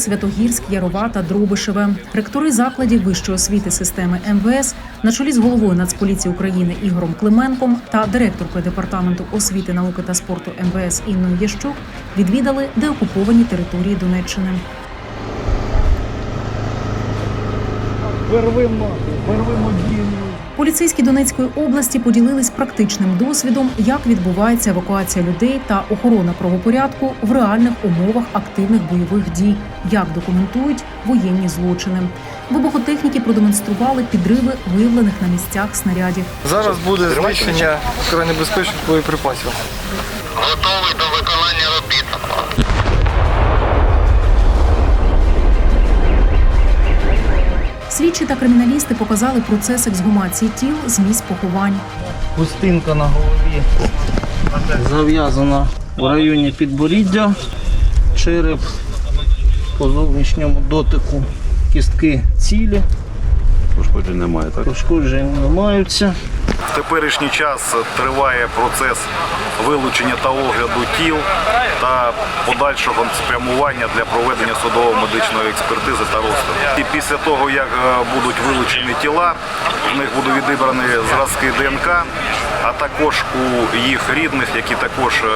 Святогірськ, Ярова та Дробишеве. Ректори закладів вищої освіти системи МВС на чолі з головою Нацполіції України Ігорем Клименком та директоркою департаменту освіти, науки та спорту МВС Інною Ящук відвідали деокуповані території Донеччини. Первимо, первимо дію. Поліцейські Донецької області поділились практичним досвідом, як відбувається евакуація людей та охорона правопорядку в реальних умовах активних бойових дій, як документують воєнні злочини. Вибухотехніки продемонстрували підриви виявлених на місцях снарядів. Зараз буде знищення вкрай небезпечних боєприпасів. Готовий до виконання робіт. Та криміналісти показали процес ексгумації тіл з місць поховань. Хустинка на голові. Зав'язана в районі підборіддя, череп по зовнішньому дотику, кістки цілі, Пошкоджень немає, так? пошкоджень не маються. В теперішній час триває процес вилучення та огляду тіл та подальшого спрямування для проведення судово-медичної експертизи та розгляду. І після того, як е, будуть вилучені тіла, в них будуть відібрані зразки ДНК, а також у їх рідних, які також е,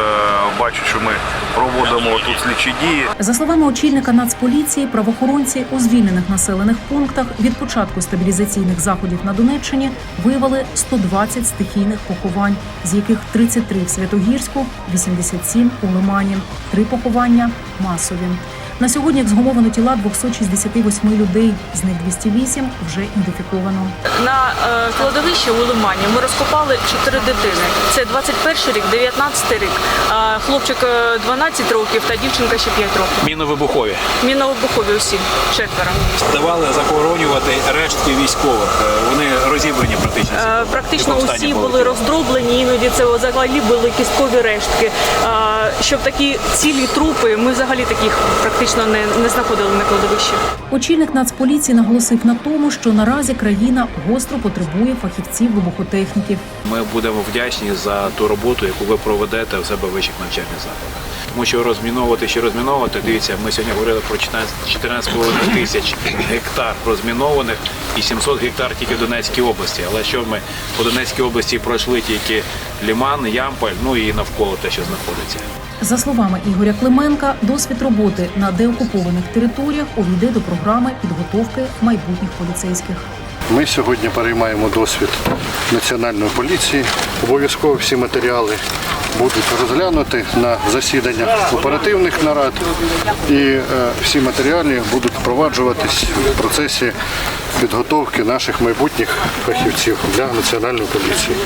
бачать, що ми проводимо тут слідчі дії. За словами очільника Нацполіції, правоохоронці у звільнених населених пунктах від початку стабілізаційних заходів на Донеччині виявили 120 стихійних поховань, з яких 33 в Святогірську, 87 у Лимані, три поховання масові. На сьогодні ексгумовано тіла 268 людей, з них 208 вже ідентифіковано. На е, кладовищі у Лимані ми розкопали чотири дитини. Це 21 рік, 19 рік, е, хлопчик е, 12 років та дівчинка ще 5 років. Міновибухові Міновибухові усі четверо. давали захоронювати рештки військових. Е, Вони розібрані практично. Е, Практично В усі були роздроблені, іноді це взагалі були кісткові рештки. Е, Щоб такі цілі трупи, ми взагалі таких практично не, не знаходили на кладовищі. Очільник Нацполіції наголосив на тому, що наразі країна гостро потребує фахівців вибухотехніків. Ми будемо вдячні за ту роботу, яку ви проведете у себе в вищих навчальних закладах. Тому що розміновувати чи розміновувати, дивіться, ми сьогодні говорили про 14 14,5 тисяч гектар розмінованих і 700 гектар тільки в Донецькій області. Але що ми по Донецькій області пройшли тільки Ліман, Ямполь, ну і навколо те, що знаходиться. За словами Ігоря Клименка, досвід роботи на деокупованих територіях увійде до програми підготовки майбутніх поліцейських. Ми сьогодні переймаємо досвід національної поліції. Обов'язково всі матеріали будуть розглянуті на засіданнях оперативних нарад, і е, всі матеріали будуть впроваджуватись в процесі підготовки наших майбутніх фахівців для національної поліції.